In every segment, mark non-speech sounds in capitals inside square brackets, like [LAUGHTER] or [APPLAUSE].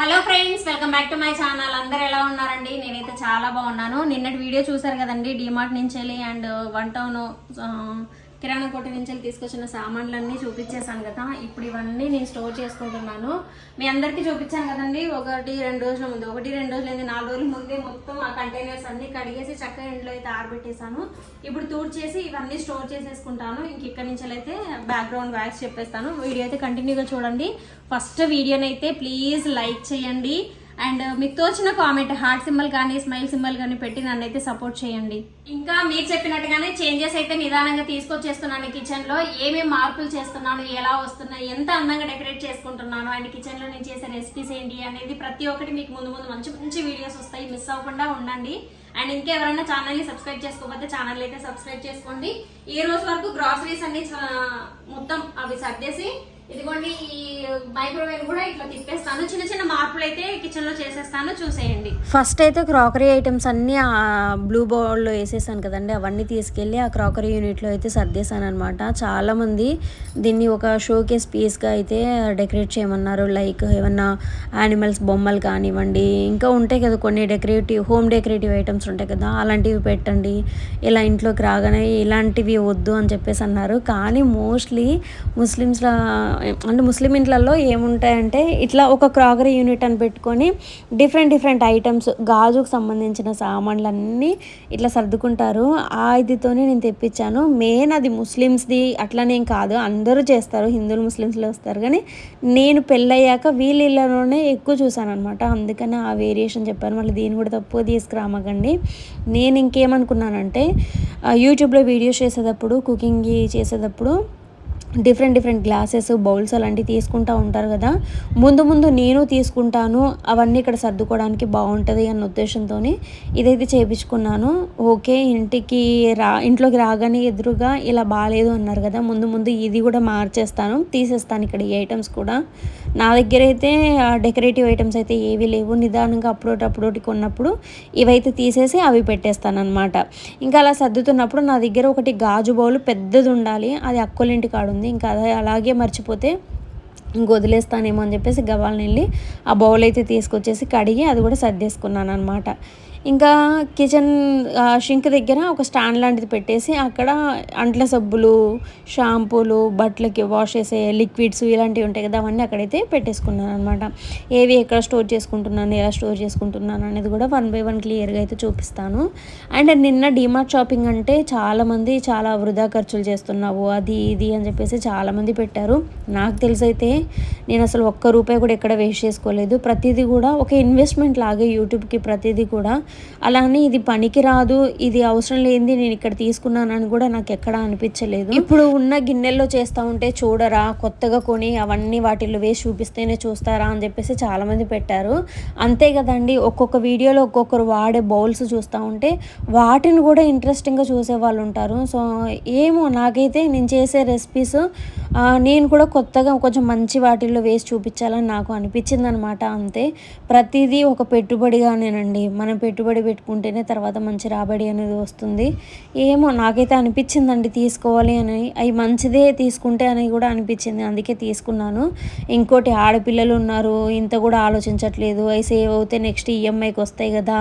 Hello friends welcome back to my channel. అందరు ఎలా ఉన్నారండి? నేనైతే చాలా బాగున్నాను. నిన్నటి వీడియో చూసారు కదండి డిమార్ట్ నుంచి వెళ్ళి అండ్ వన్ టౌన్ కిరాణా కొట్టు నుంచి తీసుకొచ్చిన సామాన్లన్నీ చూపించేశాను కదా. ఇప్పుడు ఇవన్నీ నేను స్టోర్ చేసుకుంటున్నాను. మీ అందరికీ చూపించాను కదండి ఒకటి రెండు రోజుల ముందు. ఒకటి రెండు రోజులు ఏంది నాలుగు రోజుల ముందే మొత్తం ఆ కంటైనర్స్ అన్నీ కడిగేసి చక్కగా ఇంట్లో అయితే ఆరబెట్టేశాను. ఇప్పుడు తూడ్ చేసి ఇవన్నీ స్టోర్ చేసేసుకుంటాను. ఇంక ఇక్కడి నుంచి అయితే బ్యాక్గ్రౌండ్ వ్యాక్స్ చెప్పేస్తాను. వీడియో అయితే కంటిన్యూగా చూడండి. ఫస్ట్ వీడియోనైతే ప్లీజ్ లైక్ చేయండి. అండ్ మీకు తోచిన కామెంట్ హార్ట్ సింబల్ కానీ స్మైల్ సింబల్ కానీ పెట్టి నన్ను అయితే సపోర్ట్ చేయండి. ఇంకా మీరు చెప్పినట్టుగానే చేంజెస్ అయితే నిదానంగా తీసుకొచ్చేస్తున్నాను కిచెన్లో ఏమేమి మార్పులు చేస్తున్నాను ఎలా వస్తున్నాయి ఎంత అందంగా డెకరేట్ చేసుకుంటున్నాను అండ్ కిచెన్లో నేను చేసే రెసిపీస్ ఏంటి అనేది ప్రతి ఒక్కటి మీకు ముందు ముందు మంచి మంచి వీడియోస్ వస్తాయి. మిస్ అవ్వకుండా ఉండండి. అండ్ ఇంకెవరైనా ఛానల్ని సబ్స్క్రైబ్ చేసుకోకపోతే ఛానల్ అయితే సబ్స్క్రైబ్ చేసుకోండి. ఈ రోజు వరకు గ్రాసరీస్ అన్ని మొత్తం అవి సర్దేసి ఇదిగోండి ఈ మైక్రోవేవ్ కూడా ఇట్లా తిప్పేస్తాను. చిన్న చిన్న మార్పులు అయితే కిచెన్లో చేసేస్తాను. చూసేయండి. ఫస్ట్ అయితే క్రాకరీ ఐటమ్స్ అన్ని ఆ బ్లూ బౌల్లో వేసేసాను కదండి. అవన్నీ తీసుకెళ్ళి ఆ క్రాకరీ యూనిట్లో అయితే సర్దేశాను అనమాట చాలామంది దీన్ని ఒక షోకేస్ పీస్గా అయితే డెకరేట్ చేయమన్నారు. లైక్ ఏమన్నా యానిమల్స్ బొమ్మలు కానివ్వండి. ఇంకా ఉంటాయి కదా కొన్ని డెకరేటివ్ హోమ్ డెకరేటివ్ ఐటమ్స్ ఉంటాయి కదా అలాంటివి పెట్టండి. ఇలా ఇంట్లోకి రాగానే ఇలాంటివి వద్దు అని చెప్పేసి అన్నారు. కానీ మోస్ట్లీ ముస్లిమ్స్లో అంటే ముస్లిం ఇంట్లలో ఏముంటాయంటే ఇట్లా ఒక క్రాకరీ యూనిట్ అని పెట్టుకొని డిఫరెంట్ డిఫరెంట్ ఐటమ్స్ గాజుకు సంబంధించిన సామాన్లన్నీ ఇట్లా సర్దుకుంటారు. ఆ ఇదితోనే నేను తెప్పించాను. మెయిన్ అది ముస్లిమ్స్ది అట్లానేం కాదు. అందరూ చేస్తారు. హిందువులు ముస్లిమ్స్లో వస్తారు. కానీ నేను పెళ్ళయ్యాక వీళ్ళలోనే ఎక్కువ చూసాను అనమాట అందుకని ఆ వేరియేషన్ చెప్పాను. మళ్ళీ దీన్ని కూడా తప్పు తీసుకురామకండి. నేను ఇంకేమనుకున్నానంటే యూట్యూబ్లో వీడియోస్ చేసేటప్పుడు కుకింగ్ చేసేటప్పుడు డిఫరెంట్ డిఫరెంట్ గ్లాసెస్ బౌల్స్ అలాంటివి తీసుకుంటూ ఉంటారు కదా. ముందు ముందు నేను తీసుకుంటాను అవన్నీ ఇక్కడ సర్దుకోవడానికి బాగుంటుంది అన్న ఉద్దేశంతో ఇదైతే చేయించుకున్నాను ఓకే ఇంటికి రా ఇంట్లోకి రాగానే ఎదురుగా ఇలా బాగాలేదు అన్నారు కదా ముందు ముందు ఇది కూడా మార్చేస్తాను తీసేస్తాను ఇక్కడ ఈ ఐటమ్స్ కూడా. నా దగ్గర అయితే డెకరేటివ్ ఐటమ్స్ అయితే ఏవి లేవు. నిదానంగా అప్పుడోటి అప్పుడోటి కొన్నప్పుడు ఇవైతే తీసేసి అవి పెట్టేస్తానమాట ఇంకా అలా సర్దుతున్నప్పుడు నా దగ్గర ఒకటి గాజు బౌల్ పెద్దది ఉండాలి అది అక్కోలింటి కాడు ఉంది ఇంకా అదే అలాగే మర్చిపోతే ఇంక వదిలేస్తానేమో అని చెప్పేసి గవాలని వెళ్ళి ఆ బౌల్ అయితే తీసుకొచ్చేసి కడిగి అది కూడా సర్దేసుకున్నాను అనమాట ఇంకా కిచెన్ షింక్ దగ్గర ఒక స్టాండ్ లాంటిది పెట్టేసి అక్కడ అంట్ల సబ్బులు షాంపూలు బట్టలకి వాష్ చేసే లిక్విడ్స్ ఇలాంటివి ఉంటాయి కదా అవన్నీ అక్కడైతే పెట్టేసుకున్నాను అనమాట ఏవి ఎక్కడ స్టోర్ చేసుకుంటున్నాను ఎలా స్టోర్ చేసుకుంటున్నాను అనేది కూడా వన్ బై వన్ క్లియర్గా అయితే చూపిస్తాను. అండ్ నిన్న డిమార్ట్ షాపింగ్ అంటే చాలామంది చాలా వృధా ఖర్చులు చేస్తున్నావు అది ఇది అని చెప్పేసి చాలామంది పెట్టారు. నాకు తెలిసైతే నేను అసలు ఒక్క రూపాయి కూడా ఎక్కడ వేస్ట్ చేసుకోలేదు. ప్రతిదీ కూడా ఒక ఇన్వెస్ట్మెంట్ లాగే యూట్యూబ్కి ప్రతిదీ కూడా అలానే ఇది పనికి రాదు ఇది అవసరం లేనిది నేను ఇక్కడ తీసుకున్నానని కూడా నాకు ఎక్కడ అనిపించలేదు. ఇప్పుడు ఉన్న గిన్నెల్లో చేస్తూ ఉంటే చూడరా కొత్తగా కొని అవన్నీ వాటిల్లో వేసి చూపిస్తేనే చూస్తారా అని చెప్పేసి చాలామంది పెట్టారు. అంతే కదండి ఒక్కొక్క వీడియోలో ఒక్కొక్కరు వాడే బౌల్స్ చూస్తూ ఉంటే వాటిని కూడా ఇంట్రెస్టింగ్గా చూసే వాళ్ళు ఉంటారు. సో ఏమో నాకైతే నేను చేసే రెసిపీస్ నేను కూడా కొత్తగా కొంచెం మంచి వాటిల్లో వేసి చూపించాలని నాకు అనిపించింది అనమాట అంతే. ప్రతిదీ ఒక పెట్టుబడిగానేనండి. మనం పెట్టుబడి పెట్టుకుంటేనే తర్వాత మంచి రాబడి అనేది వస్తుంది. ఏమో నాకైతే అనిపించిందండి తీసుకోవాలి అని. అవి మంచిదే తీసుకుంటే అని కూడా అనిపించింది. అందుకే తీసుకున్నాను. ఇంకోటి ఆడపిల్లలు ఉన్నారు. ఇంత కూడా ఆలోచించట్లేదు. అవి సేవ్ అవుతే నెక్స్ట్ ఈఎంఐకి వస్తాయి కదా.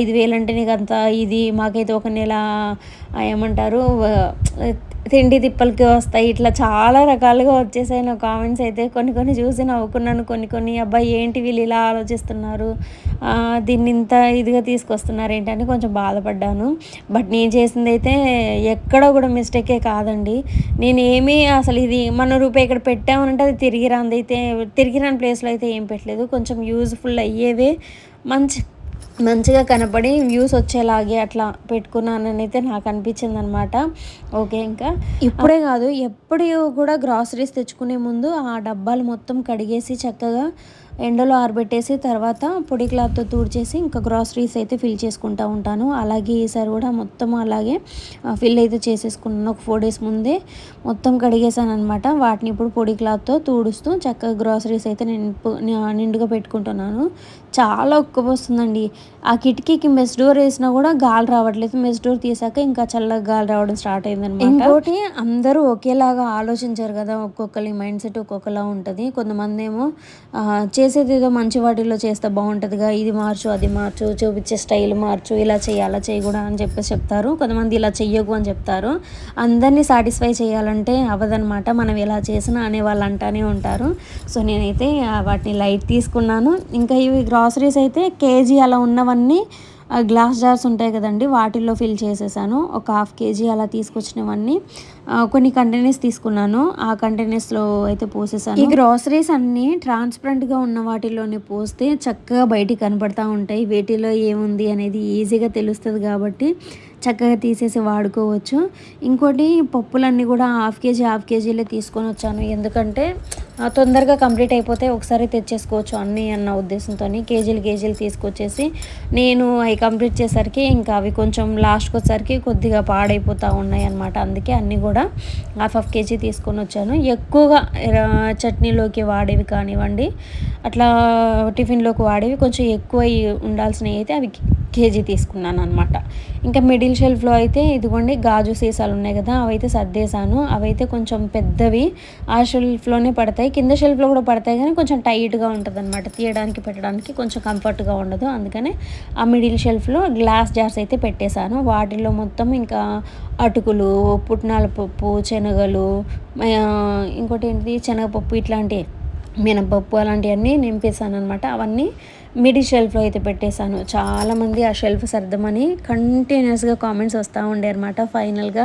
ఐదు వేలు అంటే నీకు అంత ఇది. మాకైతే ఒక నెల ఏమంటారు తిండి తిప్పలకి వస్తాయి ఇట్లా చాలా రకాలుగా వచ్చేసాయి నా కామెంట్స్ అయితే. కొన్ని కొన్ని చూసి నవ్వుకున్నాను కొన్ని కొన్ని అబ్బాయి ఏంటి వీళ్ళు ఇలా ఆలోచిస్తున్నారు? దీన్ని ఇంత ఇదిగా తీసుకొస్తున్నారు ఏంటని కొంచెం బాధపడ్డాను. బట్ నేను చేసింది అయితే ఎక్కడ కూడా మిస్టేకే కాదండి. నేను ఏమీ అసలు ఇది మన రూపాయి ఇక్కడ పెట్టామనంటే అది తిరిగి రాంది అయితే తిరిగి రాని ప్లేస్లో అయితే ఏం పెట్టలేదు. కొంచెం యూజ్ఫుల్ అయ్యేవే మంచి మంచిగా కనపడి వ్యూస్ వచ్చేలాగే అట్లా పెట్టుకున్నానని అయితే నాకు అనిపించింది అనమాట ఓకే ఇంకా? ఇప్పుడే కాదు ఎప్పుడు కూడా గ్రాసరీస్ తెచ్చుకునే ముందు ఆ డబ్బాలు మొత్తం కడిగేసి చక్కగా ఎండలో ఆరబెట్టేసి తర్వాత పొడి క్లాత్తో తుడిచేసి ఇంకా గ్రాసరీస్ అయితే ఫిల్ చేసుకుంటూ ఉంటాను. అలాగే ఈసారి కూడా మొత్తం అలాగే ఫిల్ అయితే చేసేసుకున్నాను. ఒక ఫోర్ డేస్ ముందే మొత్తం కడిగేసాను అనమాట వాటిని ఇప్పుడు పొడి క్లాత్తో తుడుస్తూ చక్కగా గ్రాసరీస్ అయితే నింపు నిండుగా పెట్టుకుంటున్నాను. చాలా ఉక్కు వస్తుందండి ఆ కిటికీకి మెస్ డోర్ వేసినా కూడా గాలి రావట్లేదు. మెస్ డోర్ తీసాక ఇంకా చల్లగా గాలి రావడం స్టార్ట్ అయిందనమాట ఇంకోటి అందరూ ఒకేలాగా ఆలోచించారు కదా. ఒక్కొక్కరి మైండ్ సెట్ ఒక్కొక్కలా ఉంటుంది. కొంతమంది ఏమో చేసేది ఏదో మంచి వాటిలో చేస్తే బాగుంటుందిగా ఇది మార్చు అది మార్చు చూపించే స్టైల్ మార్చు ఇలా చేయి అలా చేయకూడదు అని చెప్పేసి చెప్తారు. కొంతమంది ఇలా చెయ్యకు అని చెప్తారు. అందరినీ సాటిస్ఫై చేయాలంటే అవ్వదనమాట మనం ఎలా చేసినా అనే వాళ్ళు అంటానే ఉంటారు. సో నేనైతే వాటిని లైట్ తీసుకున్నాను. ఇంకా ఇవి గ్రాసరీస్ అయితే కేజీ అలా ఉన్నవన్నీ గ్లాస్ జార్స్ ఉంటాయి కదండి వాటిల్లో ఫిల్ చేసేసాను. ఒక హాఫ్ కేజీ అలా తీసుకొచ్చినవన్నీ. కొన్ని కంటైనర్స్ తీసుకున్నాను. ఆ కంటైనర్స్లో అయితే పోసేసాను. ఈ గ్రాసరీస్ అన్నీ ట్రాన్స్పరెంట్గా ఉన్న వాటిల్లోనే పోస్తే చక్కగా బయటికి కనపడతా ఉంటాయి. వేటిలో ఏముంది అనేది ఈజీగా తెలుస్తుంది కాబట్టి చక్కగా తీసేసి వాడుకోవచ్చు. ఇంకోటి పప్పులన్నీ కూడా హాఫ్ కేజీ హాఫ్ కేజీలే తీసుకొని వచ్చాను ఎందుకంటే తొందరగా కంప్లీట్ అయిపోతే ఒకసారి తెచ్చేసుకోవచ్చు అన్నీ అన్న ఉద్దేశంతో కేజీలు కేజీలు తీసుకొచ్చేసి నేను అవి కంప్లీట్ చేసరికి ఇంకా అవి కొంచెం లాస్ట్కి వచ్చేసరికి కొద్దిగా పాడైపోతూ ఉన్నాయి అనమాట అందుకే అన్నీ కూడా హాఫ్ హాఫ్ కేజీ తీసుకొని వచ్చాను. ఎక్కువగా చట్నీలోకి వాడేవి కానివ్వండి అట్లా టిఫిన్లోకి వాడేవి కొంచెం ఎక్కువ ఉండాల్సినవి అయితే అవి కేజీ తీసుకున్నాను అనమాట ఇంకా మిడిల్ షెల్ఫ్లో అయితే ఇదిగోండి గాజు సీసాలు ఉన్నాయి కదా అవైతే సర్దేశాను. అవైతే కొంచెం పెద్దవి ఆ షెల్ఫ్లోనే పడతాయి. కింద షెల్ఫ్లో కూడా పడతాయి కానీ కొంచెం టైట్గా ఉంటుంది అనమాట తీయడానికి పెట్టడానికి కొంచెం కంఫర్ట్గా ఉండదు. అందుకనే ఆ మిడిల్ షెల్ఫ్లో గ్లాస్ జార్స్ అయితే పెట్టేశాను. వాటిల్లో మొత్తం ఇంకా అటుకులు పుట్నాల పప్పు శనగలు ఇంకోటి ఏంటిది? శనగపప్పు ఇట్లాంటివి మినపప్పు అలాంటివన్నీ నింపేశాను అనమాట అవన్నీ మిడి షెల్ఫ్లో అయితే పెట్టేశాను. చాలామంది ఆ షెల్ఫ్ సర్దమని కంటిన్యూస్గా కామెంట్స్ వస్తూ ఉండే అనమాట ఫైనల్గా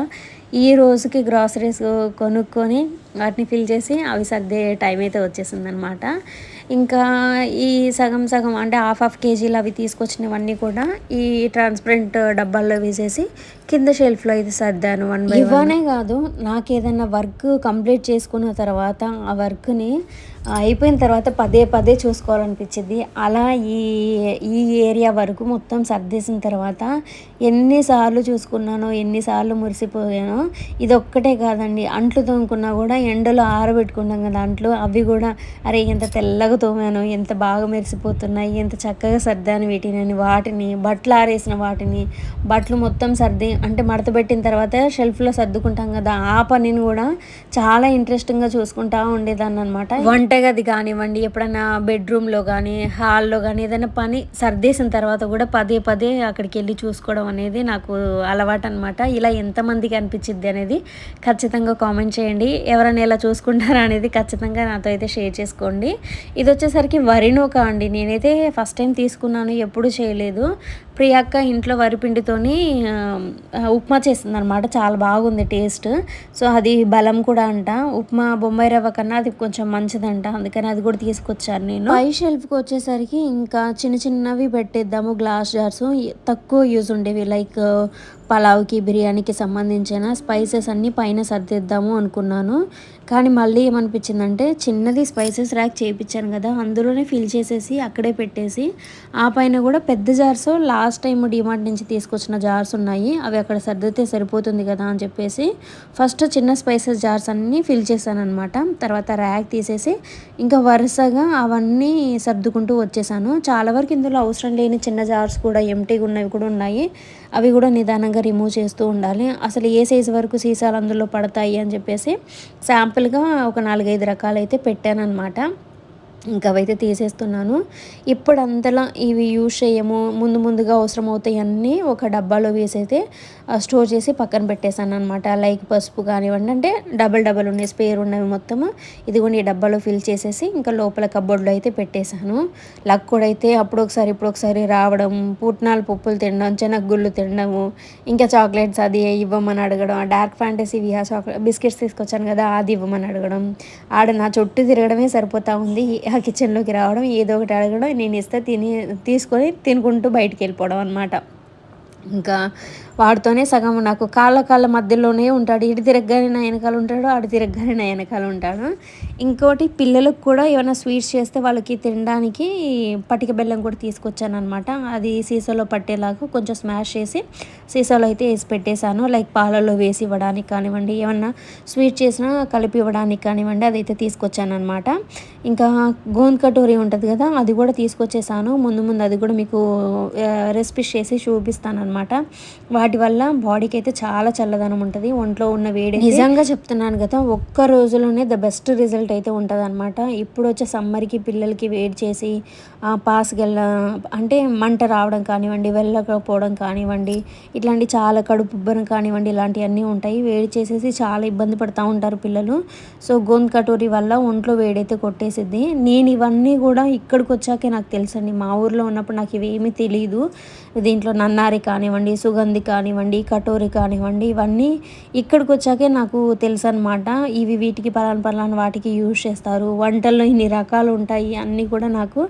ఈ రోజుకి గ్రాసరీస్ కొనుక్కొని వాటిని ఫిల్ చేసి అవి సర్దే టైం అయితే వచ్చేసింది అనమాట ఇంకా ఈ సగం సగం అంటే హాఫ్ హాఫ్ కేజీలు అవి తీసుకొచ్చినవన్నీ కూడా ఈ ట్రాన్స్పరెంట్ డబ్బాల్లో వేసేసి కింద షెల్ఫ్లో అయితే సర్దాను వన్ బై ఇవ్వనే కాదు నాకు ఏదైనా వర్క్ కంప్లీట్ చేసుకున్న తర్వాత ఆ వర్క్ని అయిపోయిన తర్వాత పదే పదే చూసుకోవాలనిపించింది. అలా ఈ ఈ ఏరియా వరకు మొత్తం సర్దేసిన తర్వాత ఎన్నిసార్లు చూసుకున్నానో ఎన్నిసార్లు మురిసిపోయానో ఇది ఒక్కటే కాదండి. అంట్లు తోముకున్నా కూడా ఎండలో ఆరబెట్టుకున్నాం కదా అంట్లు. అవి కూడా అరే ఎంత తెల్లగా తోమాను ఎంత బాగా మెరిసిపోతున్నాయి ఎంత చక్కగా సర్దాను వీటిని అని వాటిని బట్టలు ఆరేసిన వాటిని. బట్టలు మొత్తం సర్ది అంటే మడత పెట్టిన తర్వాత షెల్ఫ్లో సర్దుకుంటాం కదా ఆ పనిని కూడా చాలా ఇంట్రెస్టింగ్గా చూసుకుంటా ఉండేదాన్ని అనమాట వంటగది కానివ్వండి ఎప్పుడైనా బెడ్రూమ్లో కానీ హాల్లో కానీ ఏదైనా పని సర్దేసిన తర్వాత కూడా పదే పదే అక్కడికి వెళ్ళి చూసుకోవడం అనేది నాకు అలవాటు అనమాట ఇలా ఎంతమందికి అనిపించింది అనేది ఖచ్చితంగా కామెంట్ చేయండి. ఎవరైనా ఎలా చూసుకుంటారా అనేది ఖచ్చితంగా నాతో అయితే షేర్ చేసుకోండి. ఇది వచ్చేసరికి వరి నూక అండి. నేనైతే ఫస్ట్ టైం తీసుకున్నాను ఎప్పుడు చేయలేదు. ప్రియాక్క ఇంట్లో వరిపిండితోని ఉప్మా చేసిందనమాట చాలా బాగుంది టేస్ట్. సో అది బలం కూడా అంట. ఉప్మా బొంబాయి రవ్వ కన్నా అది కొంచెం మంచిదంట. అందుకని అది కూడా తీసుకొచ్చాను నేను. పై షెల్ఫ్కి వచ్చేసరికి ఇంకా చిన్న చిన్నవి పెట్టేద్దాము గ్లాస్ జార్స్. తక్కువ యూజ్ ఉండేవి. లైక్ పలావ్కి బిర్యానీకి సంబంధించిన స్పైసెస్ అన్నీ పైన సర్దిద్దాము అనుకున్నాను. కానీ మళ్ళీ ఏమనిపించిందంటే చిన్నది స్పైసెస్ ర్యాక్ చేయించాను కదా అందులోనే ఫిల్ చేసేసి అక్కడే పెట్టేసి ఆ పైన కూడా పెద్ద జార్స్ లాస్ట్ టైం డిమార్ట్ నుంచి తీసుకొచ్చిన జార్స్ ఉన్నాయి. అవి అక్కడ సర్దితే సరిపోతుంది కదా అని చెప్పేసి ఫస్ట్ చిన్న స్పైసెస్ జార్స్ అన్నీ ఫిల్ చేశాను అనమాట తర్వాత ర్యాక్ తీసేసి ఇంకా వరుసగా అవన్నీ సర్దుకుంటూ వచ్చేసాను. చాలా వరకు ఇందులో అవసరం లేని చిన్న జార్స్ కూడా ఎంటీగా ఉన్నవి కూడా ఉన్నాయి. అవి కూడా నిదానంగా రిమూవ్ చేస్తూ ఉండాలి. అసలు ఏ సైజు వరకు సీసాలు అందులో పడతాయి అని చెప్పేసి శాంపుల్గా ఒక నాలుగైదు రకాలు అయితే పెట్టాను అనమాట ఇంకా అవైతే తీసేస్తున్నాను. ఇప్పుడు అంతలా ఇవి యూజ్ చేయము ముందు ముందుగా అవసరం అవుతాయి అన్నీ ఒక డబ్బాలో వేసైతే స్టోర్ చేసి పక్కన పెట్టేశాను అనమాట లైక్ పసుపు కానివ్వండి అంటే డబల్ డబల్ ఉన్నాయి స్పేర్ ఉన్నవి మొత్తము. ఇదిగోండి ఈ డబ్బాలో ఫిల్ చేసేసి ఇంకా లోపల కబోర్డ్లో అయితే పెట్టేశాను. లక్ కూడా అయితే అప్పుడు ఒకసారి ఇప్పుడు ఒకసారి రావడం పుట్నాలు పప్పులు తినడం చెనగ్గుళ్ళు తినడము ఇంకా చాక్లెట్స్ అది ఇవ్వమని అడగడం ఆ డార్క్ ఫ్యాంటసీ విహా చాక్లెట్ బిస్కెట్స్ తీసుకొచ్చాను కదా అది ఇవ్వమని అడగడం. ఆడ నా చుట్టూ తిరగడమే సరిపోతా ఉంది. కిచెన్లోకి రావడం ఏదో ఒకటి అడగడం నేను ఇస్తే తిని తీసుకొని తినుకుంటూ బయటికి వెళ్ళిపోవడం అనమాట ఇంకా వాడితోనే సగం నాకు కాళ్ళ కాళ్ళ మధ్యలోనే ఉంటాడు. ఇటు తిరగగానే నా వెనకాల ఉంటాడు అటు తిరగగానే నా వెనకాల ఉంటాడు. ఇంకోటి పిల్లలకు కూడా ఏమైనా స్వీట్స్ చేస్తే వాళ్ళకి తినడానికి పటిక బెల్లం కూడా తీసుకొచ్చాను అనమాట అది సీసాలో పట్టేలాగా కొంచెం స్మాష్ చేసి సీసాలో అయితే వేసి పెట్టేశాను. లైక్ పాలలో వేసి ఇవ్వడానికి కానివ్వండి ఏమన్నా స్వీట్ చేసినా కలిపి ఇవ్వడానికి కానివ్వండి అదైతే తీసుకొచ్చాను అనమాట ఇంకా గోంద్ కటోరీ ఉంటుంది కదా అది కూడా తీసుకొచ్చేసాను ముందు ముందు అది కూడా మీకు రెసిపీస్ చేసి చూపిస్తాను అనమాట వాటి వల్ల బాడీకి అయితే చాలా చల్లదనం ఉంటుంది. ఒంట్లో ఉన్న వేడి నిజంగా చెప్తున్నాను కదా ఒక్క రోజులోనే ద బెస్ట్ రిజల్ట్ అయితే ఉంటుంది అనమాట ఇప్పుడు వచ్చే సమ్మర్కి పిల్లలకి వేడి చేసి పాస్కి వెళ్ళ అంటే మంట రావడం కానివ్వండి వెళ్ళకపోవడం కానివ్వండి ఇట్లాంటి చాలా కడుపు ఉబ్బరం కానివ్వండి ఇలాంటివన్నీ ఉంటాయి. వేడి చేసేసి చాలా ఇబ్బంది పడుతూ ఉంటారు పిల్లలు. సో గోంద్ కటోరీ వల్ల ఒంట్లో వేడైతే కొట్టేసిద్ది. నేను ఇవన్నీ కూడా ఇక్కడికి వచ్చాకే నాకు తెలుసండి. మా ఊర్లో ఉన్నప్పుడు నాకు ఇవేమీ తెలియదు దీంట్లో నన్నారి కానివ్వండి సుగంధి కానివ్వండి కటోరి కానివ్వండి ఇవన్నీ ఇక్కడికి వచ్చాకే నాకు తెలుసు అనమాట ఇవి వీటికి పలాన్ పలానా వాటికి యూజ్ చేస్తారు. వంటల్లో ఇన్ని రకాలు ఉంటాయి అన్నీ కూడా నాకు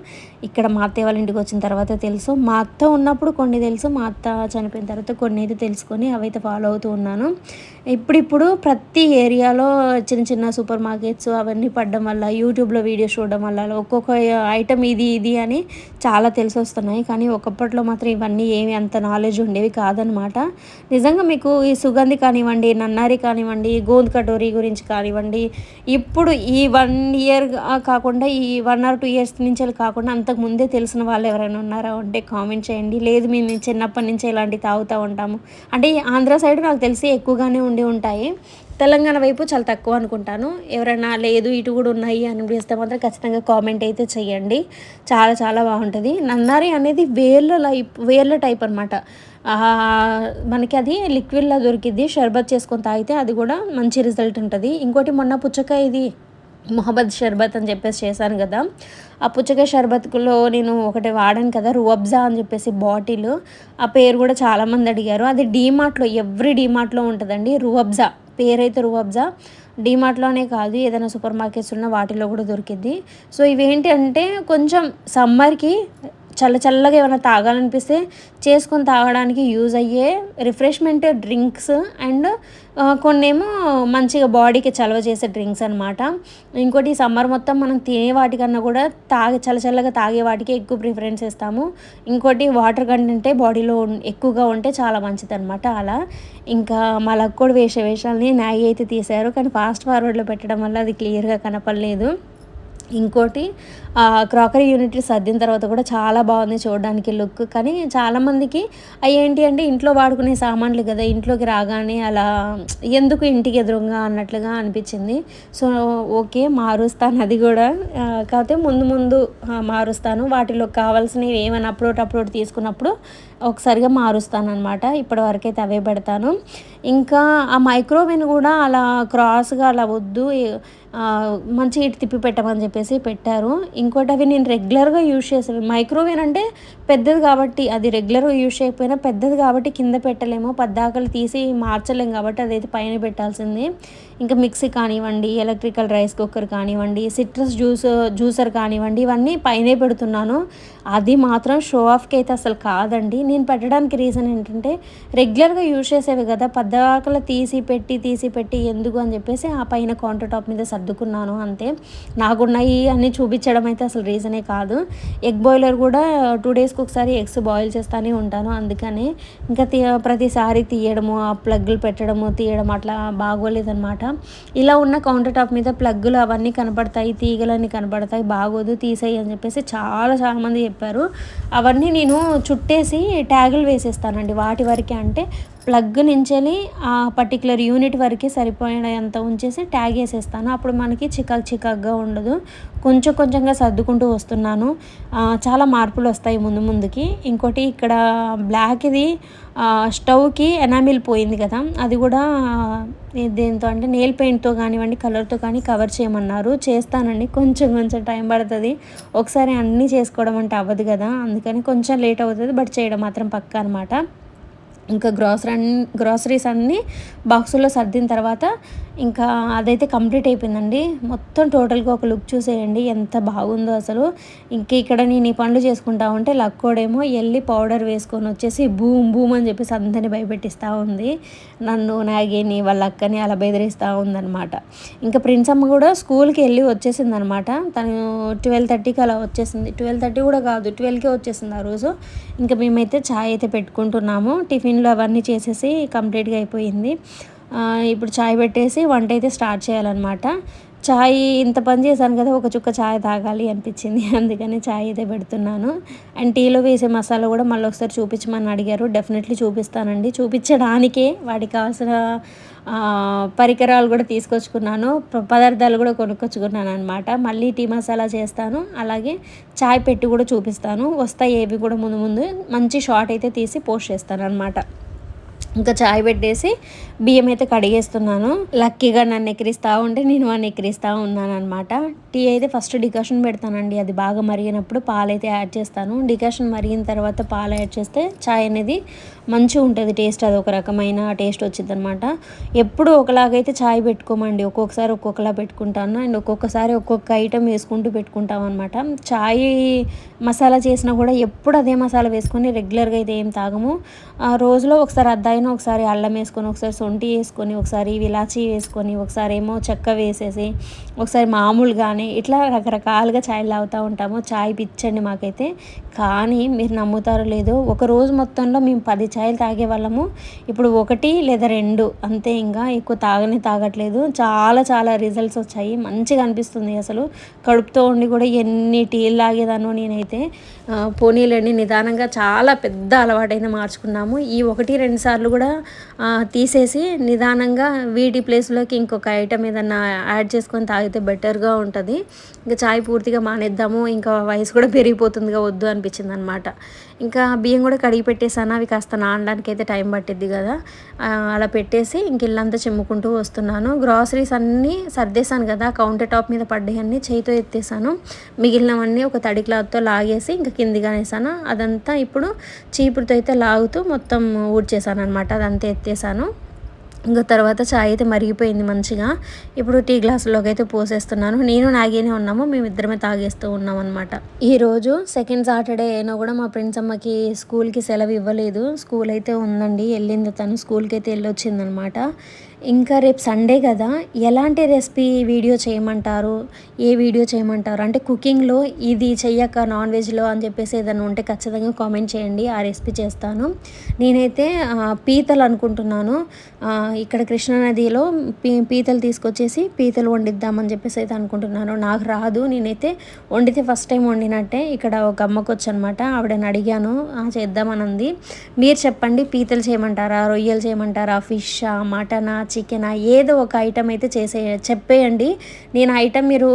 ఇక్కడ మా అత్తయ్య వాళ్ళ ఇంటికి వచ్చిన తర్వాత తెలుసు. మా అత్త ఉన్నప్పుడు కొన్ని తెలుసు మా అత్త చనిపోయిన తర్వాత కొన్ని అయితే తెలుసుకొని అవైతే ఫాలో అవుతూ ఉన్నాను. ఇప్పుడిప్పుడు ప్రతి ఏరియాలో చిన్న చిన్న సూపర్ మార్కెట్స్ అవన్నీ పడడం వల్ల యూట్యూబ్లో వీడియోస్ చూడడం వల్ల ఒక్కొక్క ఐటమ్ ఇది ఇది అని చాలా తెలిసి వస్తున్నాయి కానీ ఒకప్పట్లో మాత్రం ఇవన్నీ ఏమి అంత నాలెడ్జ్ ఉండేవి కాదనమాట నిజంగా మీకు ఈ సుగంధి కానివ్వండి నన్నారి కానివ్వండి గోంద్ కటోరీ గురించి కానివ్వండి ఇప్పుడు ఈ వన్ ఇయర్ కాకుండా ఈ వన్ ఆర్ టూ ఇయర్స్ నుంచి కాకుండా అంతకు ముందే తెలిసిన వాళ్ళు ఎవరైనా ఉన్నారా అంటే కామెంట్ చేయండి. లేదు మేము చిన్నప్పటి నుంచి ఇలాంటివి తాగుతూ ఉంటాము. అంటే ఆంధ్ర సైడ్ నాకు తెలిసి ఎక్కువగానే ఉండి ఉంటాయి. తెలంగాణ వైపు చాలా తక్కువ అనుకుంటాను. ఎవరైనా లేదు ఇటు కూడా ఉన్నాయి అని అనిపిస్తే మాత్రం ఖచ్చితంగా కామెంట్ అయితే చేయండి. చాలా చాలా బాగుంటుంది. నన్నారి అనేది వేర్ల లైప్ వేర్ల టైప్ అనమాట మనకి అది లిక్విడ్లా దొరికిద్ది. షర్బత్ చేసుకొని తాగితే అది కూడా మంచి రిజల్ట్ ఉంటుంది. ఇంకోటి మొన్న పుచ్చకాయ ఇది మొహబద్ షర్బత్ అని చెప్పేసి చేశాను కదా. ఆ పుచ్చకాయ షర్బత్లో నేను ఒకటి వాడాను కదా రువబ్జా అని చెప్పేసి బాటిల్. ఆ పేరు కూడా చాలామంది అడిగారు. అది డీమార్ట్లో ఎవ్రీ డీమార్ట్లో ఉంటుందండి రువబ్జా. పేరైతే రువబ్జా. డీమార్ట్లోనే కాదు ఏదైనా సూపర్ మార్కెట్స్ ఉన్న వాటిలో కూడా దొరికిద్ది. సో ఇవేంటి అంటే కొంచెం సమ్మర్కి చల్ల చల్లగా ఏమైనా తాగాలనిపిస్తే చేసుకొని తాగడానికి యూజ్ అయ్యే రిఫ్రెష్మెంట్ డ్రింక్స్ అండ్ కొన్నేమో మంచిగా బాడీకి చలవ చేసే డ్రింక్స్ అనమాట ఇంకోటి సమ్మర్ మొత్తం మనం తినే వాటికన్నా కూడా తాగే చల్లచల్లగా తాగే వాటికి ఎక్కువ ప్రిఫరెన్స్ ఇస్తాము ఇంకోటి వాటర్ కంటెంటే బాడీలో ఎక్కువగా ఉంటే చాలా మంచిది అనమాట అలా. ఇంకా మా కూడా వేష వేషాలని మ్యాగీ అయితే తీశారు కానీ ఫాస్ట్ ఫార్వర్డ్లో పెట్టడం వల్ల అది క్లియర్గా కనపడలేదు. ఇంకోటి క్రాకరీ యూనిట్ సర్దిన తర్వాత కూడా చాలా బాగుంది చూడడానికి లుక్. కానీ చాలామందికి అవి ఏంటి అంటే ఇంట్లో వాడుకునే సామాన్లు కదా ఇంట్లోకి రాగానే అలా ఎందుకు ఇంటికి ఎదురుగా అన్నట్లుగా అనిపించింది. సో ఓకే మారుస్తాను అది కూడా. కాకపోతే ముందు ముందు మారుస్తాను. వాటిలో కావాల్సినవి ఏమైనా అప్లోడ్ అప్లోడ్ తీసుకున్నప్పుడు ఒకసారిగా మారుస్తాను అనమాట ఇప్పటి వరకు అయితే అవే పెడతాను. ఇంకా ఆ మైక్రోవేవ్ కూడా అలా క్రాస్గా అలా వద్దు మంచి ఇటు తిప్పి పెట్టమని చెప్పేసి పెట్టారు. ఇంకోటి అవి నేను రెగ్యులర్గా యూజ్ చేసేవి మైక్రోవేవ్ అంటే పెద్దది కాబట్టి అది రెగ్యులర్గా యూజ్ చేయకపోయినా పెద్దది కాబట్టి కింద పెట్టలేము. పద్దాకలు తీసి మార్చలేము కాబట్టి అదైతే పైన పెట్టాల్సింది. ఇంకా మిక్సీ కానివ్వండి ఎలక్ట్రికల్ రైస్ కుక్కర్ కానివ్వండి సిట్రస్ జ్యూస్ జ్యూసర్ కానివ్వండి ఇవన్నీ పైనే పెడుతున్నాను. అది మాత్రం షో ఆఫ్కి అయితే అసలు కాదండి. నేను పెట్టడానికి రీజన్ ఏంటంటే రెగ్యులర్గా యూజ్ చేసేవి కదా పద్దాకల తీసి పెట్టి తీసి పెట్టి ఎందుకు అని చెప్పేసి ఆ పైన కౌంటర్ టాప్ మీద సర్దుకున్నాను అంతే. నాకున్నాయి అన్నీ చూపించడం అయితే అసలు రీజనే కాదు. ఎగ్ బాయిలర్ కూడా టూ డేస్కి ఒకసారి ఎగ్స్ బాయిల్ చేస్తూనే ఉంటాను. అందుకని ఇంకా తీ ప్రతిసారి తీయడము ఆ ప్లగ్లు పెట్టడము తీయడం అట్లా బాగోలేదనమాట ఇలా ఉన్న కౌంటర్ టాప్ మీద ప్లగ్గులు అవన్నీ కనపడతాయి తీగలన్నీ కనపడతాయి బాగోదు తీసేయి అని చెప్పేసి చాలా చాలామంది చెప్పారు. అవన్నీ నేను చుట్టేసి ట్యాగులు వేసేస్తానండి. వాటి వరకే అంటే ప్లగ్ నుంచి ఆ పర్టికులర్ యూనిట్ వరకే సరిపోయేంత ఉంచేసి ట్యాగ్ వేసేస్తాను. అప్పుడు మనకి చికాక్ చికాక్గా ఉండదు. కొంచెం కొంచెంగా సర్దుకుంటూ వస్తున్నాను. చాలా మార్పులు వస్తాయి ముందు ముందుకి. ఇంకోటి ఇక్కడ బ్లాక్ ఇది స్టవ్కి ఎనామిల్ పోయింది కదా. అది కూడా దేంతో అంటే నెయిల్ పెయింట్తో కానివ్వండి కలర్తో కానీ కవర్ చేయమన్నారు. చేస్తానండి. కొంచెం కొంచెం టైం పడుతుంది. ఒకసారి అన్నీ చేసుకోవడం అంటే అవ్వదు కదా. అందుకని కొంచెం లేట్ అవుతుంది. బట్ చేయడం మాత్రం పక్క అనమాట ఇంకా గ్రాసరీ గ్రాసరీస్ అన్నీ బాక్సుల్లో సర్దిన తర్వాత ఇంకా అదైతే కంప్లీట్ అయిపోయిందండి. మొత్తం టోటల్గా ఒక లుక్ చూసేయండి ఎంత బాగుందో అసలు. ఇంక ఇక్కడ నేను ఈ పనులు చేసుకుంటా ఉంటే లక్కోడేమో వెళ్ళి పౌడర్ వేసుకొని వచ్చేసి బూమ్ బూమ్ అని చెప్పేసి అందరినీ భయపెట్టిస్తూ ఉంది. నన్ను నాగిని వాళ్ళ అక్కని అలా బెదిరిస్తూ ఉందనమాట ఇంకా ప్రిన్స్ అమ్మ కూడా స్కూల్కి వెళ్ళి వచ్చేసింది అనమాట తను ట్వెల్వ్ థర్టీకి అలా వచ్చేసింది. ట్వెల్వ్ థర్టీ కూడా కాదు ట్వెల్వ్కే వచ్చేసింది ఆ రోజు. ఇంకా మేమైతే ఛాయ్ అయితే పెట్టుకుంటున్నాము. టిఫిన్ టిఫిన్లు అవన్నీ చేసేసి కంప్లీట్గా అయిపోయింది. ఇప్పుడు చాయ్ పెట్టేసి వంట అయితే స్టార్ట్ చేయాలన్నమాట. చాయ్ ఇంత పని చేశాను కదా ఒక చుక్క చాయ్ తాగాలి అనిపించింది. [LAUGHS] అందుకని చాయ్ అయితే పెడుతున్నాను. అండ్ టీలో వేసే మసాలా కూడా మళ్ళీ ఒకసారి చూపించమని అడిగారు. డెఫినెట్లీ చూపిస్తానండి. చూపించడానికే వాడికి కావాల్సిన పరికరాలు కూడా తీసుకొచ్చుకున్నాను. ప- పదార్థాలు కూడా కొనుక్కొచ్చుకున్నాను అనమాట మళ్ళీ టీ మసాలా చేస్తాను. అలాగే చాయ్ పెట్టి కూడా చూపిస్తాను. వస్తాయి ఏవి కూడా ముందు ముందు. మంచి షార్ట్ అయితే తీసి పోస్ట్ చేస్తాను అనమాట ఇంకా చాయ్ పెట్టేసి బియ్యం అయితే కడిగేస్తున్నాను. లక్కీగా నన్ను ఎక్కిరిస్తూ ఉంటే నేను వాడిని ఎక్కిరిస్తూ ఉన్నాను అనమాట టీ అయితే ఫస్ట్ డికాషన్ పెడతానండి. అది బాగా మరిగినప్పుడు పాలు అయితే యాడ్ చేస్తాను. డికాషన్ మరిగిన తర్వాత పాలు యాడ్ చేస్తే చాయ్ అనేది మంచిగా ఉంటుంది. టేస్ట్ అది ఒక రకమైన టేస్ట్ వచ్చింది అనమాట ఎప్పుడు ఒకలాగైతే చాయ్ పెట్టుకోమండి. ఒక్కొక్కసారి ఒక్కొక్కలా పెట్టుకుంటాను. అండ్ ఒక్కొక్కసారి ఒక్కొక్క ఐటెం వేసుకుంటూ పెట్టుకుంటాం అనమాట చాయ్ మసాలా చేసినా కూడా ఎప్పుడు అదే మసాలా వేసుకొని రెగ్యులర్గా అయితే ఏం తాగము. ఆ రోజులో ఒకసారి పైన ఒకసారి అల్లం వేసుకొని ఒకసారి సొంటి వేసుకొని ఒకసారి ఇలాచీ వేసుకొని ఒకసారి ఏమో చెక్క వేసేసి ఒకసారి మామూలుగానే ఇట్లా రకరకాలుగా ఛాయ్ లాగుతూ ఉంటాము. చాయ్ పిచ్చండి మాకైతే. కానీ మీరు నమ్ముతారో లేదో ఒక రోజు మొత్తంలో మేము పది ఛాయ్లు తాగే వాళ్ళము. ఇప్పుడు ఒకటి లేదా రెండు అంతే ఇంకా ఎక్కువ తాగనే తాగట్లేదు. చాలా చాలా రిజల్ట్స్ వచ్చాయి. మంచిగా అనిపిస్తుంది అసలు. కడుపుతో ఉండి కూడా ఎన్ని టీలు తాగేదానో నేనైతే ఆ, పోనీలండి. నిదానంగా చాలా పెద్ద అలవాటైన మార్చుకున్నాము. ఈ ఒకటి రెండు సార్లు కూడా తీసేసి నిదానంగా వీటి ప్లేస్లోకి ఇంకొక ఐటమ్ ఏదన్నా యాడ్ చేసుకొని తాగితే బెటర్గా ఉంటుంది. ఇంకా చాయ్ పూర్తిగా మానేద్దాము ఇంకా వయసు కూడా పెరిగిపోతుందిగా వద్దు అనిపించింది అనమాట ఇంకా బియ్యం కూడా కడిగి పెట్టేసాను అవి కాస్త నానడానికి అయితే టైం పట్టిద్ది కదా. అలా పెట్టేసి ఇంక ఇల్లంతా చిమ్ముకుంటూ వస్తున్నాను. గ్రాసరీస్ అన్నీ సర్దేశాను కదా. కౌంటర్ టాప్ మీద పడ్డాయన్నీ చేయితో ఎత్తేసాను మిగిలినవన్నీ ఒక తడి క్లాత్తో లాగేసి ఇంకా కిందిగా వేసాను అదంతా ఇప్పుడు చీపురుతో అయితే లాగుతూ మొత్తం ఊడ్చేసాను అనమాట అదంతా ఎత్తేసాను ఇంకా తర్వాత చాయ్ అయితే మరిగిపోయింది మంచిగా. ఇప్పుడు టీ గ్లాసులోకి అయితే పోసేస్తున్నాను. నేను నాగేనే ఉన్నాము. మేమిద్దరమే తాగేస్తూ ఉన్నాం అనమాట ఈరోజు సెకండ్ సాటర్డే అయినా కూడా మా ఫ్రెండ్స్ అమ్మకి స్కూల్కి సెలవు ఇవ్వలేదు. స్కూల్ అయితే ఉందండి. వెళ్ళింది తను. స్కూల్కి అయితే వెళ్ళొచ్చిందనమాట ఇంకా రేపు సండే కదా. ఎలాంటి రెసిపీ వీడియో చేయమంటారు? ఏ వీడియో చేయమంటారు? అంటే కుకింగ్లో ఇది చెయ్యక నాన్ వెజ్లో అని చెప్పేసి ఏదైనా ఉంటే ఖచ్చితంగా కామెంట్ చేయండి. ఆ రెసిపీ చేస్తాను. నేనైతే పీతలు అనుకుంటున్నాను. ఇక్కడ కృష్ణానదిలో పీ పీతలు తీసుకొచ్చేసి పీతలు వండిద్దామని చెప్పేసి అయితే అనుకుంటున్నాను. నాకు రాదు. నేనైతే వండితే ఫస్ట్ టైం వండినట్టే ఇక్కడ ఒక అమ్మకొచ్చు అనమాట ఆవిడని అడిగాను. చేద్దామనంది మీరు చెప్పండి పీతలు చేయమంటారా రొయ్యలు చేయమంటారా ఫిష్ మటనా చికెనా ఏదో ఒక ఐటెం అయితే చేసే చెప్పేయండి. నేను ఐటెం మీరు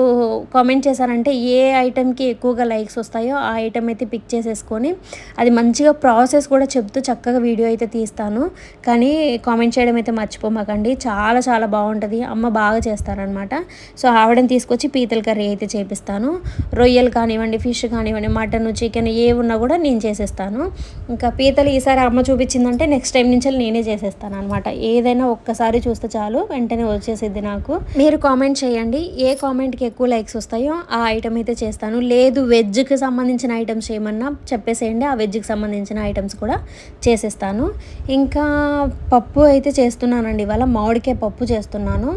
కామెంట్ చేశారంటే ఏ ఐటెంకి ఎక్కువగా లైక్స్ వస్తాయో ఆ ఐటెం అయితే పిక్ చేసేసుకొని అది మంచిగా ప్రాసెస్ కూడా చెప్తూ చక్కగా వీడియో అయితే తీస్తాను. కానీ కామెంట్ చేయడం అయితే మర్చిపోమాకండి. చాలా చాలా బాగుంటుంది. అమ్మ బాగా చేస్తారనమాట. సో ఆవిడని తీసుకొచ్చి పీతల కర్రీ అయితే చేపిస్తాను. రొయ్యలు కానివ్వండి ఫిష్ కానివ్వండి మటన్ చికెన్ ఏ ఉన్నా కూడా నేను చేసేస్తాను. ఇంకా పీతలు ఈసారి అమ్మ చూపించిందంటే నెక్స్ట్ టైం నుంచి నేనే చేసేస్తాను అనమాట ఏదైనా ఒక్కసారి చూస్తే చాలు వెంటనే వచ్చేసిద్ది నాకు. మీరు కామెంట్ చేయండి. ఏ కామెంట్కి ఎక్కువ లైక్స్ వస్తాయో ఆ ఐటమ్ అయితే చేస్తాను. లేదు వెజ్కి సంబంధించిన ఐటమ్స్ ఏమన్నా చెప్పేసేయండి. ఆ వెజ్కి సంబంధించిన ఐటమ్స్ కూడా చేసేస్తాను. ఇంకా పప్పు అయితే చేస్తున్నానండి. ఇవాళ మామిడికాయ పప్పు చేస్తున్నాను.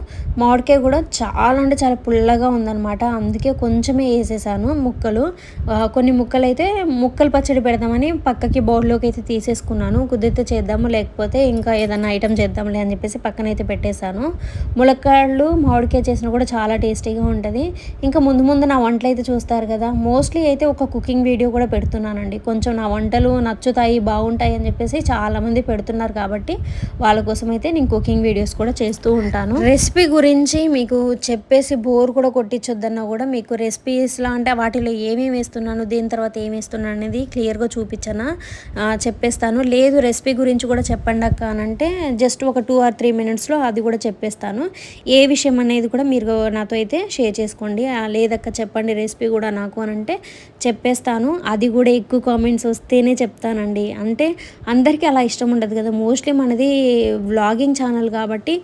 మామిడికాయ కూడా చాలా అంటే చాలా పుల్లగా ఉందన్నమాట. అందుకే కొంచెమే వేసేసాను ముక్కలు. కొన్ని ముక్కలు అయితే ముక్కలు పచ్చడి పెడదామని పక్కకి బౌల్లోకి అయితే తీసేసుకున్నాను. కుదిరితే చేద్దాము లేకపోతే ఇంకా ఏదైనా ఐటమ్ చేద్దాంలే అని చెప్పేసి పక్కనైతే పెట్టేశాను. ములక్కాడలు మామిడికాయ చేసినా కూడా చాలా టేస్టీగా ఉంటుంది. ఇంకా ముందు ముందు నా వంటలు అయితే చూస్తారు కదా. మోస్ట్లీ అయితే ఒక కుకింగ్ వీడియో కూడా పెడుతున్నానండి. కొంచెం నా వంటలు నచ్చుతాయి బాగుంటాయి అని చెప్పేసి చాలామంది పెడుతున్నారు కాబట్టి వాళ్ళ కోసం అయితే నేను కుకింగ్ వీడియోస్ కూడా చేస్తూ ఉంటాను. రెసిపీ గురించి మీకు చెప్పేసి బోర్ కూడా కొట్టించొద్దన్నా కూడా మీకు రెసిపీస్లో అంటే వాటిలో ఏమేమి వేస్తున్నాను దీని తర్వాత ఏం వేస్తున్నాను అనేది క్లియర్గా చూపించనా చెప్పేస్తాను. లేదు రెసిపీ గురించి కూడా చెప్పండి అక్క అని అంటే జస్ట్ ఒక టూ ఆర్ త్రీ మినిట్స్లో అది కూడా చెప్పేస్తాను. ఏ విషయం అనేది కూడా మీరు నాతో అయితే షేర్ చేసుకోండి. లేదక్క చెప్పండి రెసిపీ కూడా నాకు అని అంటే చెప్పేస్తాను. అది కూడా ఎక్కువ కామెంట్స్ వస్తేనే చెప్తానండి. అంటే అందరికీ అలా ఇష్టం ఉండదు కదా. మోస్ట్లీ మనది వ్లాగింగ్ ఛానల్ కాబట్టి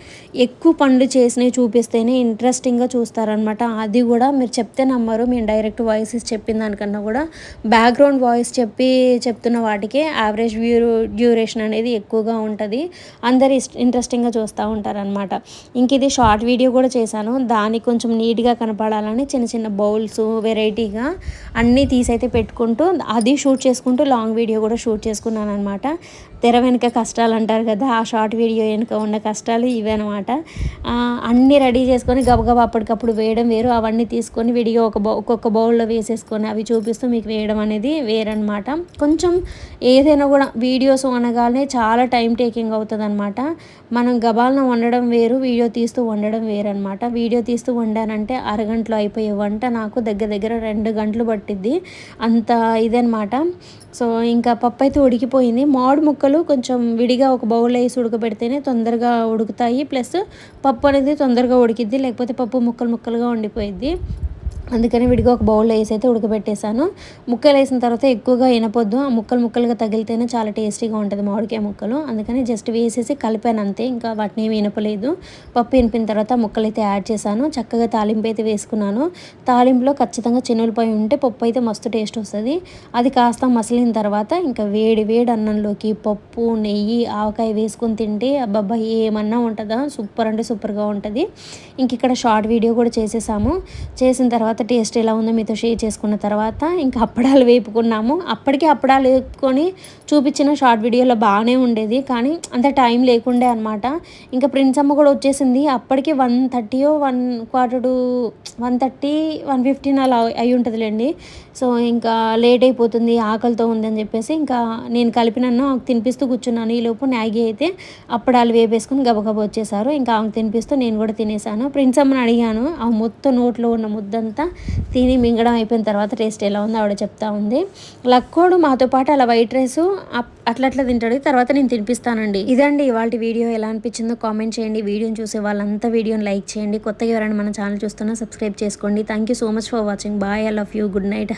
ఎక్కువ పనులు చేసినవి చూపిస్తేనే ఇంట్రెస్టింగ్గా చూస్తారనమాట అది కూడా మీరు చెప్తే నమ్మరు. మేము డైరెక్ట్ వాయిసెస్ చెప్పిన దానికన్నా కూడా బ్యాక్గ్రౌండ్ వాయిస్ చెప్పి చెప్తున్న వాటికి యావరేజ్ వ్యూ డ్యూరేషన్ అనేది ఎక్కువగా ఉంటుంది. అందరు ఇష్ట ఇంట్రెస్టింగ్గా చూస్తూ ఉంటారనమాట ఇంక ఇది షార్ట్ వీడియో కూడా చేశాను. దానికి కొంచెం నీట్గా కనపడాలని చిన్న చిన్న బౌల్స్ వెరైటీగా అన్నీ తీసైతే పెట్టుకుంటూ అది షూట్ చేసుకుంటూ లాంగ్ వీడియో కూడా షూట్ చేసుకున్నాను అనమాట తెర వెనుక కష్టాలు అంటారు కదా ఆ షార్ట్ వీడియో వెనుక ఉన్న కష్టాలు ఇవే అనమాట అన్నీ రెడీ చేసుకొని గబగబా అప్పటికప్పుడు వేయడం వేరు. అవన్నీ తీసుకొని విడిగా ఒక బౌ ఒక్కొక్క బౌల్లో వేసేసుకొని అవి చూపిస్తూ మీకు వేయడం అనేది వేరనమాట కొంచెం ఏదైనా కూడా వీడియోస్ అనగానే చాలా టైం టేకింగ్ అవుతుంది అనమాట మనం గబాలను వండడం వేరు వీడియో తీస్తూ వండడం వేరు అనమాట వీడియో తీస్తూ వండానంటే అరగంటలో అయిపోయే వంట నాకు దగ్గర దగ్గర రెండు గంటలు పట్టిద్ది. అంత ఇదనమాట సో ఇంకా పప్పు అయితే ఉడికిపోయింది. మామిడి ముక్కలు కొంచెం విడిగా ఒక బౌల్ వేసి ఉడకబెడితేనే తొందరగా ఉడుకుతాయి. ప్లస్ పప్పు అనేది తొందరగా ఉడికిద్ది లేకపోతే పప్పు ముక్కలు ముక్కలుగా ఉండిపోయిద్ది. అందుకని విడిగా ఒక బౌల్లో వేసి అయితే ఉడకబెట్టేశాను. ముక్కలు వేసిన తర్వాత ఎక్కువగా వినపొద్దు ఆ ముక్కలు ముక్కలుగా తగిలితేనే చాలా టేస్టీగా ఉంటుంది మామిడికాయ ముక్కలు. అందుకని జస్ట్ వేసేసి కలిపాను అంతే. ఇంకా వాటిని ఏమి వినపలేదు పప్పు వినిపిన తర్వాత ముక్కలు అయితే యాడ్ చేశాను. చక్కగా తాలింపు అయితే వేసుకున్నాను. తాలింపులో ఖచ్చితంగా చెన్నులపై ఉంటే పప్పు అయితే మస్తు టేస్ట్ వస్తుంది. అది కాస్త మసిలిన తర్వాత ఇంకా వేడి వేడి అన్నంలోకి పప్పు నెయ్యి ఆవకాయ వేసుకొని తింటే అబ్బబ్బా ఏమన్నా ఉంటుందా? సూపర్ అంటే సూపర్గా ఉంటుంది. ఇంక ఇక్కడ షార్ట్ వీడియో కూడా చేసేసాము. చేసిన తర్వాత టేస్ట్ ఎలా ఉందో మీతో షేర్ చేసుకున్న తర్వాత ఇంకా అప్పడాలు వేపుకున్నాము. అప్పటికే అప్పడాలు వేపుకొని చూపించిన షార్ట్ వీడియోలో బాగానే ఉండేది. కానీ అంత టైం లేకుండే అనమాట ఇంకా ప్రిన్స్ అమ్మ కూడా వచ్చేసింది. అప్పటికి one థర్టీయో one quarter one thirty one fifteen అలా అయి ఉంటుందిలేండి. సో ఇంకా లేట్ అయిపోతుంది ఆకలితో ఉందని చెప్పేసి ఇంకా నేను కలిపినన్ను ఆమెకు తినిపిస్తూ కూర్చున్నాను. ఈలోపు మ్యాగీ అయితే అప్పడాలు వేపేసుకుని గబగబా వచ్చేసారు. ఇంకా ఆమెకు తినిపిస్తూ నేను కూడా తినేసాను. ప్రిన్స్ అమ్మని అడిగాను. ఆ మొత్తం నోట్లో ఉన్న ముద్దంతా తిని మింగడం అయిపోయిన తర్వాత టేస్ట్ ఎలా ఉందో ఆవిడ చెప్తా ఉంది. లక్కోడు మాతో పాటు అలా వైట్ రైస్ అట్లా అట్లా తింటాడు. తర్వాత నేను తినిపిస్తానండి. ఇదండి ఇవాళ వీడియో ఎలా అనిపించిందో కామెంట్ చేయండి. వీడియోని చూసే వాళ్ళంతా వీడియోని లైక్ చేయండి. కొత్తగా ఎవరైనా మన ఛానల్ చూస్తున్నా సబ్స్క్రైబ్ చేసుకోండి. Thank you so much for watching bye I love you good night